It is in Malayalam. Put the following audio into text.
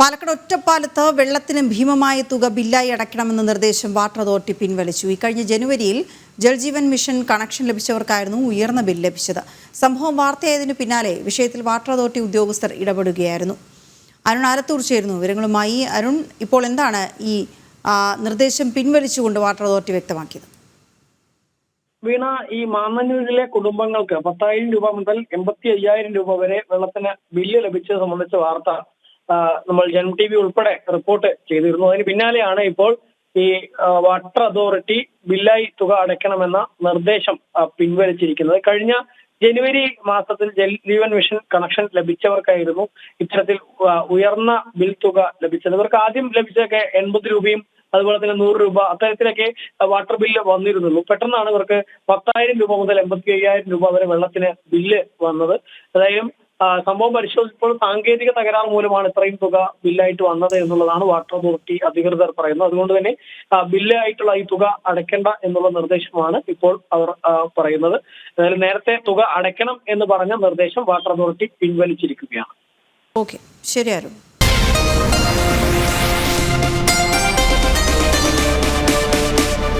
പാലക്കാട് ഒറ്റപ്പാലത്ത് വെള്ളത്തിന് ഭീമമായ തുക ബില്ലായി അടയ്ക്കണമെന്ന നിർദ്ദേശം വാട്ടർ അതോറിറ്റി പിൻവലിച്ചു. ഇക്കഴിഞ്ഞ ജനുവരിയിൽ ജൽജീവൻ മിഷൻ കണക്ഷൻ ലഭിച്ചവർക്കായിരുന്നു ഉയർന്ന ബിൽ ലഭിച്ചത്. സംഭവം വാർത്തയായതിനു പിന്നാലെ വിഷയത്തിൽ വാട്ടർ അതോറിറ്റി ഉദ്യോഗസ്ഥർ ഇടപെടുകയായിരുന്നു. അരുൺ ആലത്തൂർ ചേരുന്നു വിവരങ്ങളുമായി. അരുൺ ഇപ്പോൾ എന്താണ് ഈ നിർദ്ദേശം പിൻവലിച്ചുകൊണ്ട് വാട്ടർ അതോറിറ്റി വ്യക്തമാക്കിയത്? വീണ ഈ മാന്നന്നൂരിലെ കുടുംബങ്ങൾക്ക് പത്തായിരം രൂപ മുതൽ എൺപത്തി അയ്യായിരം രൂപ വരെ വെള്ളത്തിന് ബില്ല് ലഭിച്ചത് സംബന്ധിച്ച വാർത്ത നമ്മൾ ജനം ടി വി ഉൾപ്പെടെ റിപ്പോർട്ട് ചെയ്തിരുന്നു. അതിന് പിന്നാലെയാണ് ഇപ്പോൾ ഈ വാട്ടർ അതോറിറ്റി ബില്ലായി തുക അടയ്ക്കണമെന്ന നിർദ്ദേശം പിൻവലിച്ചിരിക്കുന്നത്. കഴിഞ്ഞ ജനുവരി മാസത്തിൽ ജീവൻ മിഷൻ കണക്ഷൻ ലഭിച്ചവർക്കായിരുന്നു ഇത്തരത്തിൽ ഉയർന്ന ബിൽ തുക ലഭിച്ചത്. ഇവർക്ക് ആദ്യം ലഭിച്ചതൊക്കെ എൺപത് രൂപയും അതുപോലെ തന്നെ നൂറ് രൂപ അത്തരത്തിലൊക്കെ വാട്ടർ ബില്ല് വന്നിരുന്നുള്ളൂ. പെട്ടെന്നാണ് ഇവർക്ക് പത്തായിരം രൂപ മുതൽ എൺപത്തി അയ്യായിരം രൂപ വരെ വെള്ളത്തിന് ബില്ല് വന്നത്. അതായത് സംഭവം പരിശോധിച്ചപ്പോൾ സാങ്കേതിക തകരാർ മൂലമാണ് ഇത്രയും തുക ബില്ലായിട്ട് വന്നത് എന്നുള്ളതാണ് വാട്ടർ അതോറിറ്റി അധികൃതർ പറയുന്നത്. അതുകൊണ്ട് തന്നെ ബില്ലായിട്ടുള്ള ഈ തുക അടയ്ക്കേണ്ട എന്നുള്ള നിർദ്ദേശമാണ് ഇപ്പോൾ അവർ പറയുന്നത്. നേരത്തെ തുക അടയ്ക്കണം എന്ന് പറഞ്ഞ നിർദ്ദേശം വാട്ടർ അതോറിറ്റി പിൻവലിച്ചിരിക്കുകയാണ്. ഓക്കെ. ശരി അരുൺ.